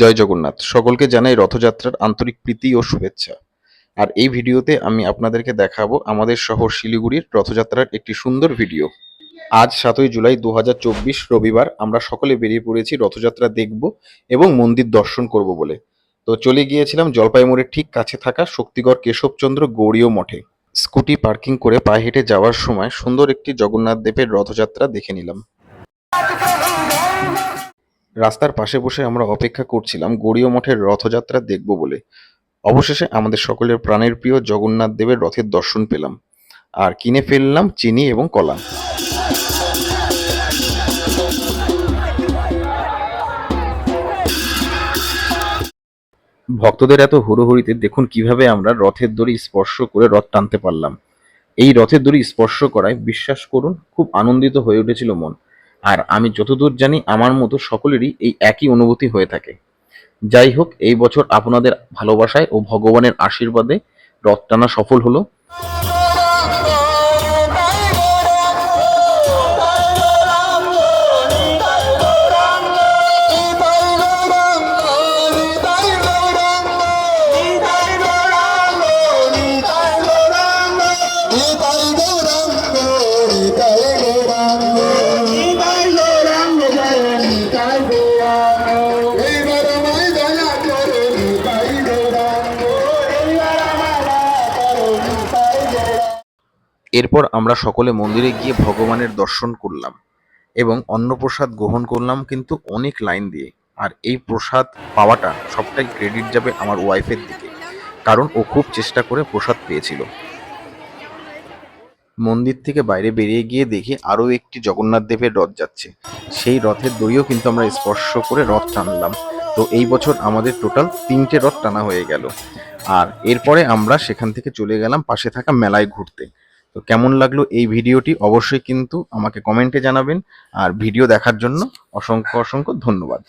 জয় জগন্নাথ। সকলকে জানাই রথযাত্রার আন্তরিক প্রীতি ও শুভেচ্ছা। আর এই ভিডিওতে আমি আপনাদেরকে দেখাবো আমাদের শহর শিলিগুড়ির রথযাত্রার একটি সুন্দর ভিডিও। আজ সাতই জুলাই দু হাজার চব্বিশ রবিবার আমরা সকলে বেরিয়ে পড়েছি, রথযাত্রা দেখব এবং মন্দির দর্শন করব বলে। তো চলে গিয়েছিলাম জলপাইগুড়ির ঠিক কাছে থাকা শক্তিগড় কেশবচন্দ্র গৌড়ীয় মঠে। স্কুটি পার্কিং করে পায়ে হেঁটে যাওয়ার সময় সুন্দর একটি জগন্নাথ দেবের রথযাত্রা দেখে নিলাম। রাস্তার পাশে বসে আমরা অপেক্ষা করছিলাম, গড়ীয় মঠের রথযাত্রা দেখব বলে। অবশেষে আমাদের সকলের প্রাণের প্রিয় জগন্নাথ দেবের রথের দর্শন পেলাম। আর কিনে ফেললাম চিনি এবং কলা। ভক্তদের এত হুড়োহুড়িতে দেখুন কীভাবে আমরা রথের দড়ি স্পর্শ করে রথ টানতে পারলাম। এই রথের দড়ি স্পর্শ করায় বিশ্বাস করুন, খুব আনন্দিত হয়ে উঠেছিল মন। আর আমি যতদূর জানি আমার মতো সকলেরই এই একই অনুভূতি হয়ে থাকে। যাই হোক, এই বছর আপনাদের ভালোবাসায় ও ভগবানের আশীর্বাদে রথ টানা সফল হলো। এরপর আমরা সকলে মন্দিরে গিয়ে ভগবানের দর্শন করলাম এবং অন্নপ্রসাদ গ্রহণ করলাম কিন্তু অনেক লাইন দিয়ে। আর এই প্রসাদ পাওয়াটা সবটাই ক্রেডিট যাবে আমার ওয়াইফের দিকে, কারণ ও খুব চেষ্টা করে প্রসাদ পেয়েছিল। মন্দির থেকে বাইরে বেরিয়ে গিয়ে দেখি আরও একটি জগন্নাথ দেবের রথ যাচ্ছে। সেই রথের দড়িও কিন্তু আমরা স্পর্শ করে রথ টানলাম। তো এই বছর আমাদের টোটাল তিনটে রথ টানা হয়ে গেল। আর এরপরে আমরা সেখান থেকে চলে গেলাম পাশে থাকা মেলায় ঘুরতে। তো কেমন লাগল এই ভিডিওটি অবশ্যই কিন্তু আমাকে কমেন্টে জানাবেন। আর ভিডিও দেখার জন্য অসংখ্য অসংখ্য ধন্যবাদ।